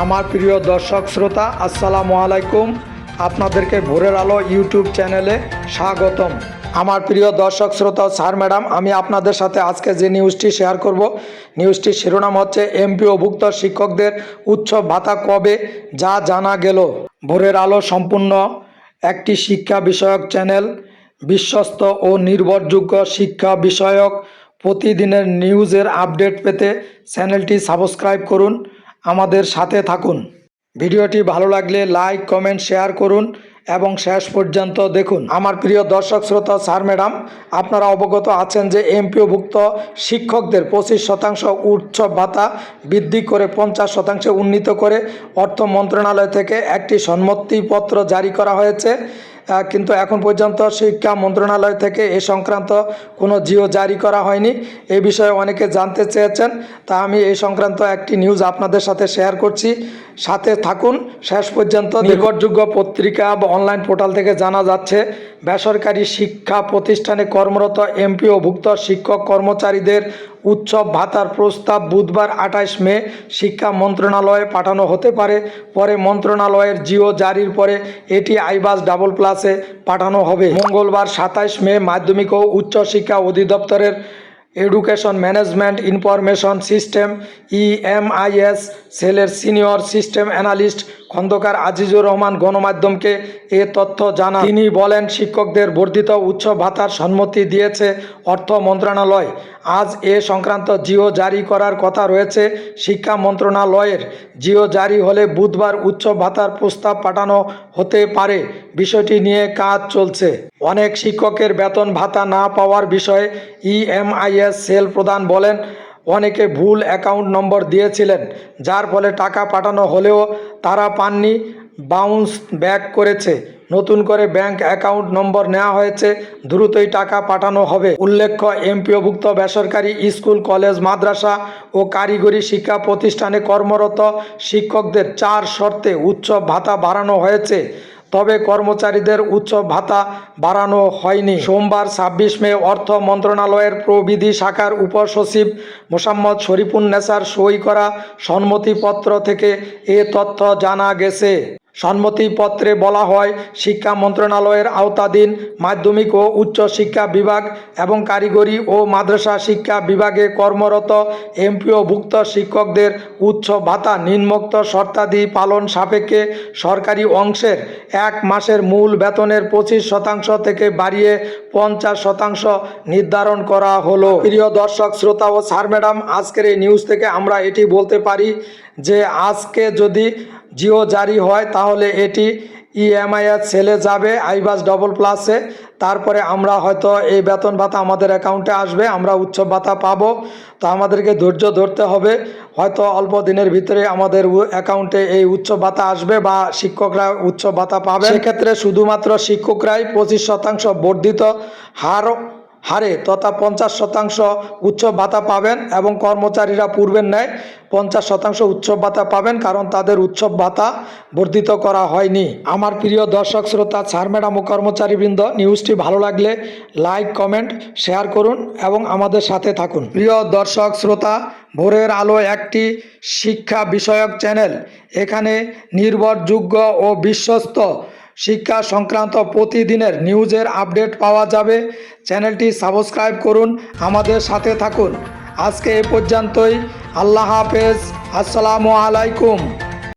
আমার প্রিয় দর্শক শ্রোতা, আসসালামু আলাইকুম। আপনাদেরকে ভোরের আলো ইউটিউব চ্যানেলে স্বাগতম। আমার প্রিয় দর্শক শ্রোতা, স্যার, ম্যাডাম, আমি আপনাদের সাথে আজকে যে নিউজটি শেয়ার করব, নিউজটির শিরোনাম হচ্ছে এমপিওভুক্ত শিক্ষকদের উৎসব ভাতা কবে, যা জানা গেল। ভোরের আলো সম্পূর্ণ একটি শিক্ষা বিষয়ক চ্যানেল, বিশ্বস্ত ও নির্ভরযোগ্য শিক্ষা বিষয়ক প্রতিদিনের নিউজের আপডেট পেতে চ্যানেলটি সাবস্ক্রাইব করুন। আমাদের সাথে থাকুন। ভিডিওটি ভালো লাগলে লাইক, কমেন্ট, শেয়ার করুন এবং শেষ পর্যন্ত দেখুন। আমার প্রিয় দর্শক শ্রোতা, স্যার, ম্যাডাম, আপনারা অবগত আছেন যে এমপিওভুক্ত শিক্ষকদের পঁচিশ শতাংশ উৎসব ভাতা বৃদ্ধি করে পঞ্চাশ শতাংশে উন্নীত করে অর্থ মন্ত্রণালয় থেকে একটি সম্মতিপত্র জারি করা হয়েছে। কিন্তু এখন পর্যন্ত শিক্ষা মন্ত্রণালয় থেকে এ সংক্রান্ত কোনো জিও জারি করা হয়নি। এ বিষয়ে অনেকে জানতে চেয়েছেন। তা আমি এই সংক্রান্ত একটি নিউজ আপনাদের সাথে শেয়ার করছি। সাথে থাকুন। শেষ পর্যন্ত নিকটযোগ্য পত্রিকা বা অনলাইন পোর্টাল থেকে জানা যাচ্ছে বেসরকারি শিক্ষা প্রতিষ্ঠানে কর্মরত এমপিওভুক্ত শিক্ষক কর্মচারীদের উৎসব ভাতার প্রস্তাব বুধবার আঠাশ মে শিক্ষা মন্ত্রণালয়ে পাঠানো হতে পারে। পরে মন্ত্রণালয়ের জিও জারির পরে এটি আইবাস ডাবল প্লাসে পাঠানো হবে। মঙ্গলবার সাতাইশ মে মাধ্যমিক ও উচ্চশিক্ষা অধিদপ্তরের education management information system, EMIS, সেলের senior system analyst Khandakar Azizur Rahman গণমাধ্যমকে এ তথ্য জানান। তিনি বলেন, শিক্ষকদের বর্ধিত উচ্চ ভাতার সম্মতি দিয়েছে অর্থ মন্ত্রণালয়। আজ এ সংক্রান্ত জিও জারি করার কথা রয়েছে। শিক্ষা মন্ত্রণালয়ের জিও জারি হলে বুধবার উচ্চ ভাতার প্রস্তাব পাঠানো হতে পারে। বিষয়টি নিয়ে কাজ চলছে। অনেক শিক্ষকের বেতন ভাতা না পাওয়ার বিষয়ে ইএমআইএস সেল প্রদান বলেন, অনেকে ভুল অ্যাকাউন্ট নম্বর দিয়েছিলেন, যার ফলে টাকা পাঠানো হলেও তারা পাননি বাউন্স ব্যাক করেছে। নতুন করে ব্যাংক অ্যাকাউন্ট নম্বর নেওয়া হয়েছে, দ্রুতই টাকা পাঠানো হবে। উল্লেখ্য এমপিওভুক্ত বেসরকারি স্কুল, কলেজ, মাদ্রাসা ও কারিগরি শিক্ষা প্রতিষ্ঠানে কর্মরত শিক্ষকদের চার শর্তে উচ্চ ভাতা বাড়ানো হয়েছে। তবে কর্মচারীদের উচ্চ ভাতা বাড়ানো হয়নি। সোমবার ছাব্বিশ মে অর্থ মন্ত্রণালয়ের প্রবিধি শাখার উপসচিব মোসাম্মদ শরীফুন নেসার সই করা সম্মতিপত্র থেকে এ তথ্য জানা গেছে। সম্মতিপত্রে বলা হয়, শিক্ষা মন্ত্রণালয়ের আওতাধীন মাধ্যমিক ও উচ্চ শিক্ষা বিভাগ এবং কারিগরি ও মাদ্রাসা শিক্ষা বিভাগে কর্মরত এমপিওভুক্ত শিক্ষকদের উচ্চ ভাতা নিম্নোক্ত শর্তাদি পালন সাপেক্ষে সরকারি অংশের এক মাসের মূল বেতনের পঁচিশ শতাংশ থেকে বাড়িয়ে পঞ্চাশ শতাংশ নির্ধারণ করা হলো। প্রিয় দর্শক, শ্রোতা ও স্যার ম্যাডাম, আজকের এই নিউজ থেকে আমরা এটি বলতে পারি যে আজকে যদি জিও জারি হয়, তাহলে এটি ইএমআইএস সেলে যাবে, আইবাস ডবল প্লাসে তারপরে আমরা হয়তো এই বেতন ভাতা আমাদের অ্যাকাউন্টে আসবে, আমরা উৎসব ভাতা পাবো। তো আমাদেরকে ধৈর্য ধরতে হবে। হয়তো অল্প দিনের ভিতরে আমাদের অ্যাকাউন্টে এই উৎসব ভাতা আসবে বা শিক্ষকরা উৎসব ভাতা পাবে সেক্ষেত্রে শুধুমাত্র শিক্ষকরাই পঁচিশ শতাংশ বর্ধিত হার হারে তথা পঞ্চাশ শতাংশ উৎসব ভাতা পাবেন এবং কর্মচারীরা পূর্বের ন্যায় পঞ্চাশ শতাংশ উৎসব ভাতা পাবেন কারণ তাদের উৎসব ভাতা বর্ধিত করা হয়নি। আমার প্রিয় দর্শক শ্রোতা, স্যার, ম্যাডাম ও কর্মচারীবৃন্দ নিউজটি ভালো লাগলে লাইক কমেন্ট শেয়ার করুন এবং আমাদের সাথে থাকুন। প্রিয় দর্শক শ্রোতা, ভোরের আলো একটি শিক্ষা বিষয়ক চ্যানেল এখানে নির্ভরযোগ্য ও বিশ্বস্ত শিক্ষা সংক্রান্ত প্রতিদিনের নিউজের আপডেট পাওয়া যাবে। চ্যানেলটি সাবস্ক্রাইব করুন, আমাদের সাথে থাকুন। আজকে এ পর্যন্তই। আল্লাহ হাফেজ। আসসালামু আলাইকুম।